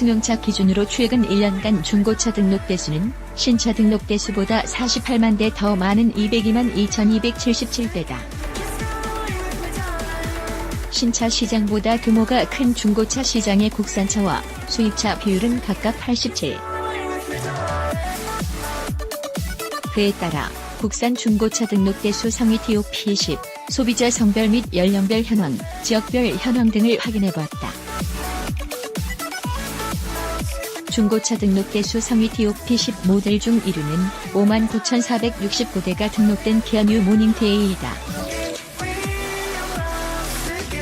승용차 기준으로 최근 1년간 중고차 등록 대수는 신차 등록 대수보다 48만 대 더 많은 202만 2277대다. 신차 시장보다 규모가 큰 중고차 시장의 국산차와 수입차 비율은 각각 87. 그에 따라 국산 중고차 등록 대수 상위 TOP 10, 소비자 성별 및 연령별 현황, 지역별 현황 등을 확인해 보았다. 중고차 등록 대수 상위 TOP 10 모델 중 1위는 59,469대가 등록된 기아 뉴 모닝 DA이다.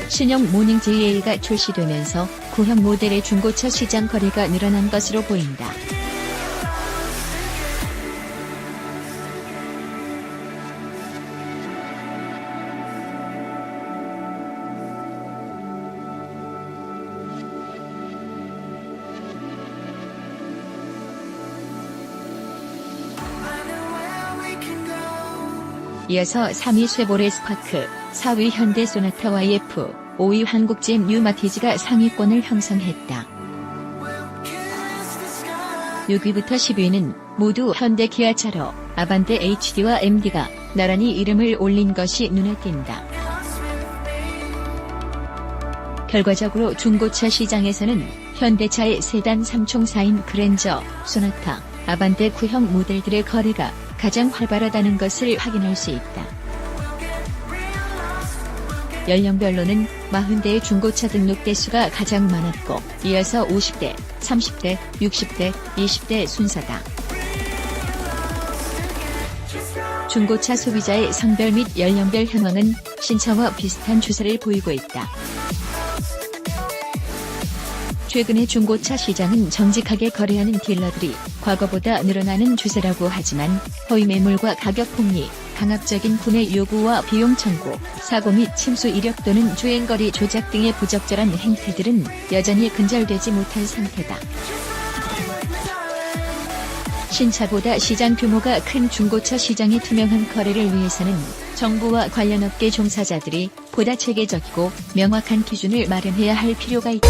신형 모닝 DA가 출시되면서 구형 모델의 중고차 시장 거래가 늘어난 것으로 보인다. 이어서 3위 쉐보레 스파크, 4위 현대 소나타 YF, 5위 한국GM 뉴마티즈가 상위권을 형성했다. 6위부터 10위는 모두 현대 기아차로 아반떼 HD와 MD가 나란히 이름을 올린 것이 눈에 띈다. 결과적으로 중고차 시장에서는 현대차의 세단 3총사인 그랜저, 소나타, 아반떼 구형 모델들의 거래가 가장 활발하다는 것을 확인할 수 있다. 연령별로는 40대의 중고차 등록 대수가 가장 많았고 이어서 50대, 30대, 60대, 20대 순서다. 중고차 소비자의 성별 및 연령별 현황은 신차와 비슷한 추세를 보이고 있다. 최근의 중고차 시장은 정직하게 거래하는 딜러들이 과거보다 늘어나는 추세라고 하지만 허위 매물과 가격 폭리, 강압적인 구매 요구와 비용 청구, 사고 및 침수 이력 또는 주행거리 조작 등의 부적절한 행태들은 여전히 근절되지 못한 상태다. 신차보다 시장 규모가 큰 중고차 시장의 투명한 거래를 위해서는 정부와 관련 업계 종사자들이 보다 체계적이고 명확한 기준을 마련해야 할 필요가 있다.